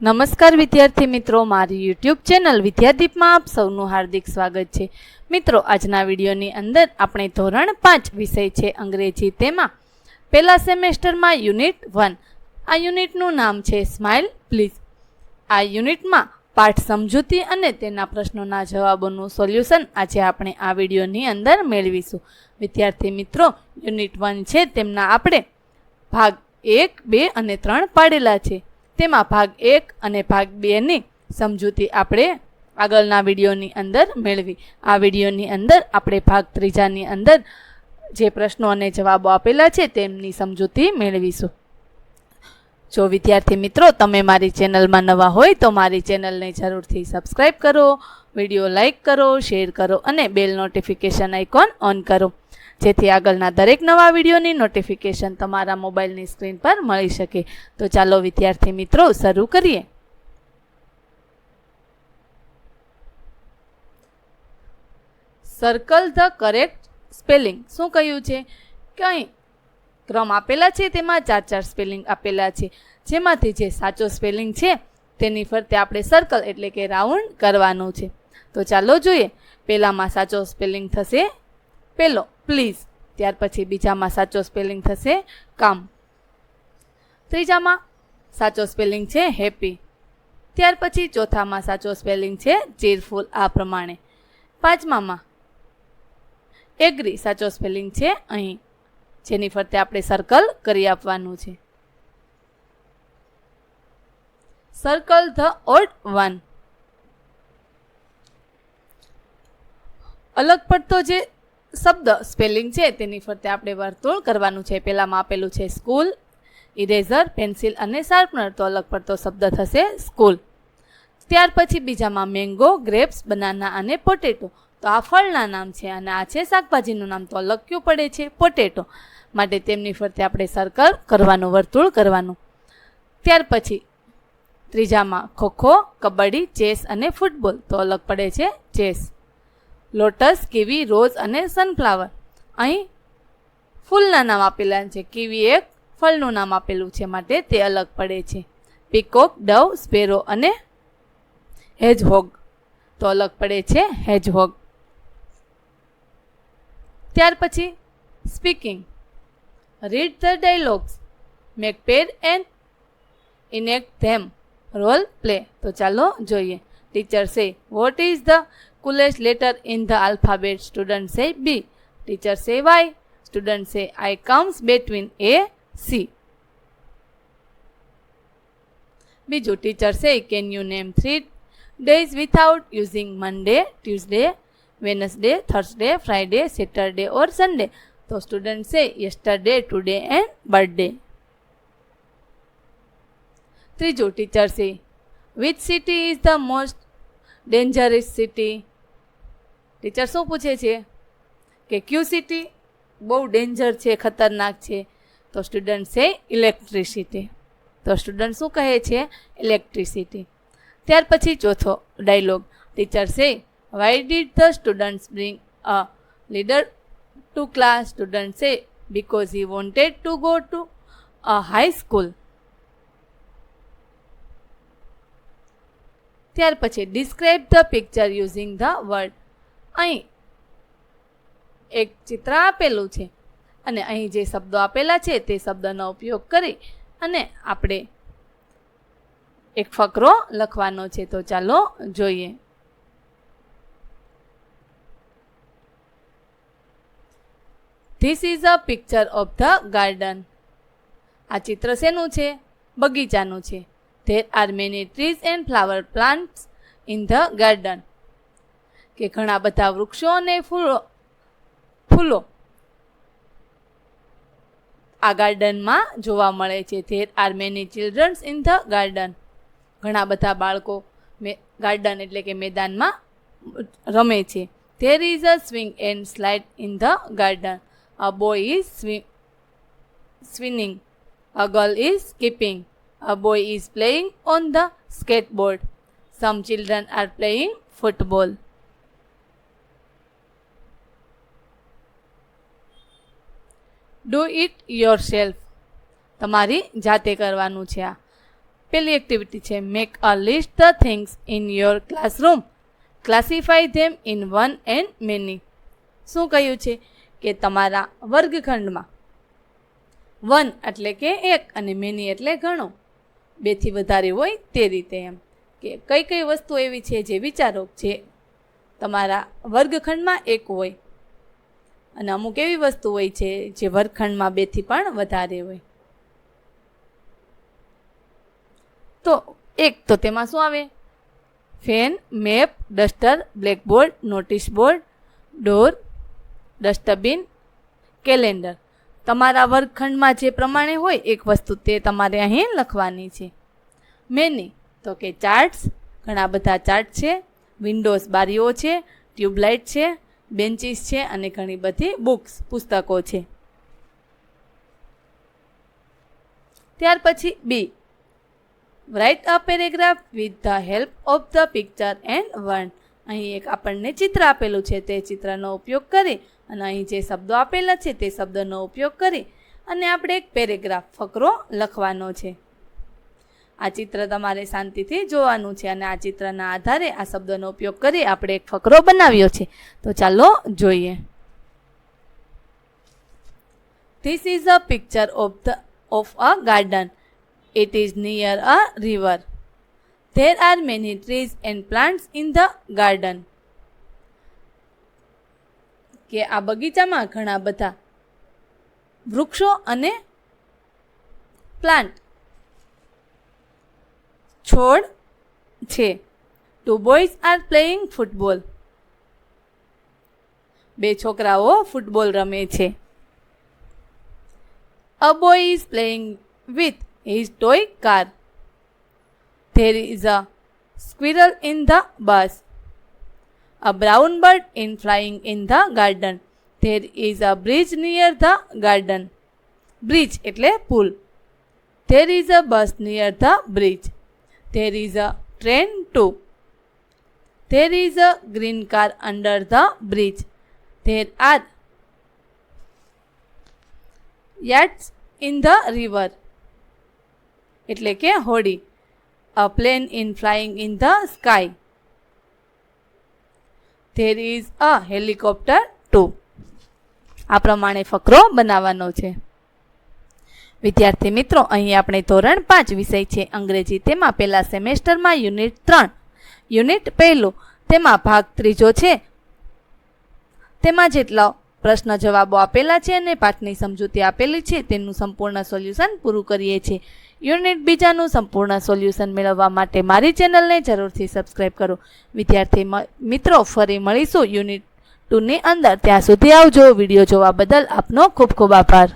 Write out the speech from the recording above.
નમસ્કાર વિદ્યાર્થી મિત્રો, મારી યુટ્યુબ ચેનલ વિદ્યાદીપમાં આપ સૌનું હાર્દિક સ્વાગત છે. મિત્રો, આજના વિડીયોની અંદર આપણે ધોરણ પાંચ વિષય છે અંગ્રેજી તેમાં. પહેલા સેમેસ્ટરમાં યુનિટ વન. આ યુનિટનું નામ છે સ્માઇલ, પ્લીઝ. આ યુનિટમાં પાઠ સમજૂતી અને તેના પ્રશ્નોના જવાબોનું સોલ્યુશન આજે આપણે આ વિડીયોની અંદર મેળવીશું. વિદ્યાર્થી મિત્રો, યુનિટ વન છે, તેમના આપણે ભાગ એક, બે અને ત્રણ પાડેલા છે. તેમાં ભાગ એક અને ભાગ બેની સમજૂતી આપણે આગળના વિડીયોની અંદર મેળવી. આ વિડીયોની અંદર આપણે ભાગ ત્રીજાની અંદર જે પ્રશ્નો અને જવાબો આપેલા છે તેમની સમજૂતી મેળવીશું. જો વિદ્યાર્થી મિત્રો તમે મારી ચેનલમાં નવા હોય તો મારી ચેનલને જરૂરથી સબસ્ક્રાઈબ કરો, વીડિયો લાઇક કરો, શેર કરો અને બેલ નોટિફિકેશન આઇકોન ઓન કરો. જેથી આગળના દરેક નવા વિડીયોની નોટિફિકેશન તમારા મોબાઈલની સ્ક્રીન પર મળી શકે. તો ચાલો વિદ્યાર્થી મિત્રો, શરૂ કરીએ. સર્કલ ધ કરેક્ટ સ્પેલિંગ શું કહ્યું છે? કંઈ. ક્રમ આપેલા છે, તેમાં ચાર ચાર સ્પેલિંગ આપેલા છે. જેમાંથી જે સાચો સ્પેલિંગ છે, તેની ફરતે આપણે સર્કલ એટલે કે રાઉન્ડ કરવાનું છે. તો ચાલો જોઈએ. પહેલામાં સાચો સ્પેલિંગ થશે. પહેલો. પ્લીઝ ત્યાર પછી બીજામાં સાચો સ્પેલિંગ થશે કામ ત્રીજામાં સાચો સ્પેલિંગ છે હેપી ત્યાર પછી ચોથામાં સાચો સ્પેલિંગ છે ચીરફુલ આ પ્રમાણે. પાંચમામાં એગ્રી સાચો સ્પેલિંગ છે અહીં. જેની ફરતે આપણે સર્કલ કરી આપવાનું છે. સર્કલ ધ ઓડ વન અલગ પડતો જે શબ્દ સ્પેલિંગ છે, તેની ફરતે આપણે વર્તુળ કરવાનું છે. પહેલાંમાં આપેલું છે સ્કૂલ ઇરેઝર પેન્સિલ અને શાર્પનર તો અલગ પડતો શબ્દ થશે સ્કૂલ ત્યાર પછી બીજામાં મેંગો ગ્રેપ્સ બનાના અને પોટેટો તો આ ફળના નામ છે અને આ છે શાકભાજીનું નામ. તો અલગ કયું પડે છે? પોટેટો માટે તેમની ફરતે આપણે સર્કલ કરવાનું, વર્તુળ કરવાનું. ત્યાર પછી ત્રીજામાં ખોખો કબડ્ડી, ચેસ અને ફૂટબોલ. તો અલગ પડે છે ચેસ. લોટસ, કીવી, રોઝ અને સનફ્લાવર. અહીં ફૂલના નામ આપેલા છે. કીવી એક ફળનું નામ આપેલું છે. માટે તે અલગ પડે છે. પીકોક, ડવ, સ્પેરો અને હેજહોગ. તો અલગ પડે છે હેજહોગ. ત્યાર પછી speaking. Read the dialogues. Make pair and enact them. Role play. તો ચાલો જોઈએ. Teacher say, what is the coolest letter in the alphabet student say b teacher say y student say i comes between a c બીજું teacher says can you name three days without using Monday Tuesday Wednesday Thursday Friday Saturday or Sunday તો student says yesterday today and birthday ત્રીજું teacher says which city is the most dangerous city Teacher શું પૂછે છે કે ક્યુ city બહુ danger છે, ખતરનાક છે? તો સ્ટુડન્ટ છે ઇલેક્ટ્રિસિટી. તો સ્ટુડન્ટ શું કહે છે? ઇલેક્ટ્રિસિટી. ત્યાર પછી ચોથો ડાયલોગ. ટીચર છે why did the students bring a leader to class student છે because he wanted to go to a high school ત્યાર પછી describe the picture using the word અહીં એક ચિત્ર આપેલું છે. અને અહીં જે શબ્દો આપેલા છે, તે શબ્દનો ઉપયોગ કરી અને આપણે એક ફકરો લખવાનો છે. તો ચાલો જોઈએ. This is a picture of the garden આ ચિત્ર શેનું છે? બગીચાનું છે. There are many trees and flower plants in the garden કે ઘણા બધા વૃક્ષો અને ફૂલો ફૂલો આ ગાર્ડનમાં જોવા મળે છે. There are many childrens in the garden ઘણા બધા બાળકો ગાર્ડન એટલે કે મેદાનમાં રમે છે. There is a swing and slide in the garden a boy is swinging a girl is skipping a boy is playing on the skateboard some children are playing playing football. It yourself તમારી જાતે કરવાનું છે આ. પેલી activity છે make a list the things in your classroom classify them in one and many શું કહ્યું છે? કે તમારા વર્ગખંડમાં. વન એટલે કે એક અને મેની એટલે ઘણો. બેથી વધારે હોય તે રીતે એમ. કે કઈ કઈ વસ્તુ એવી છે જે વિચારો જે તમારા વર્ગખંડમાં એક હોય. અને અમુક એવી વસ્તુ હોય છે જે વર્ગખંડમાં બેથી પણ વધારે હોય. તો એક તો તેમાં શું આવે? Fan, map, duster, blackboard, notice board, door, dustbin, calendar. તમારા વર્ગખંડમાં જે પ્રમાણે હોય એક વસ્તુ તે તમારે અહીં લખવાની છે. મેની, તો કે ચાર્ટ્સ, ઘણા બધા ચાર્ટ છે. વિન્ડોઝ બારીઓ છે. ટ્યુબલાઇટ છે. બેન્ચીસ છે અને ઘણી બધી બુક્સ, પુસ્તકો છે. ત્યાર પછી B. Write a paragraph with the help of the picture and word અહીં એક આપણને ચિત્ર આપેલું છે. તે ચિત્રનો ઉપયોગ કરી અને અહીં જે શબ્દો આપેલા છે તે શબ્દોનો ઉપયોગ કરી અને આપણે એક પેરેગ્રાફ ફકરો લખવાનો છે. આ ચિત્ર તમારે શાંતિથી જોવાનું છે અને આ ચિત્રના આધારે આ શબ્દોનો ઉપયોગ કરી આપણે એક ફકરો બનાવ્યો છે. તો ચાલો જોઈએ. This is a picture of the of a garden it is near a river there are many trees and plants in the garden કે આ બગીચામાં ઘણા બધા વૃક્ષો અને પ્લાન્ટ છોડ છે two boys are playing football બે છોકરાઓ ફૂટબોલ રમે છે a boy is playing with his toy car there is a squirrel in the bush a brown bird in flying in the garden there is a bridge near the garden bridge એટલે પુલ there is a bus near the bridge there is a train too there is a green car under the bridge there are yachts in the river એટલે કે હોડી a plane in flying in the sky there is a helicopter to આ પ્રમાણે ફકરો બનાવવાનો છે વિદ્યાર્થી મિત્રો, અહીં આપણે ધોરણ પાંચ વિષય છે, અંગ્રેજી. તેમાં પહેલા સેમેસ્ટરમાં યુનિટ ત્રણ. યુનિટ પહેલું, તેમાં ભાગ ત્રીજો છે. તેમાં જેટલા પ્રશ્ન જવાબો આપેલા છે અને પાઠની સમજૂતી આપેલી છે, તેનું સંપૂર્ણ સોલ્યુશન પૂરું કરીએ છીએ. યુનિટ બીજાનું સંપૂર્ણ સોલ્યુશન મેળવવા માટે મારી ચેનલને જરૂરથી સબસ્ક્રાઈબ કરો. વિદ્યાર્થી મિત્રો, ફરી મળીશું યુનિટ ટુની અંદર. ત્યાં સુધી આવજો. વીડિયો જોવા બદલ આપનો ખૂબ ખૂબ આભાર.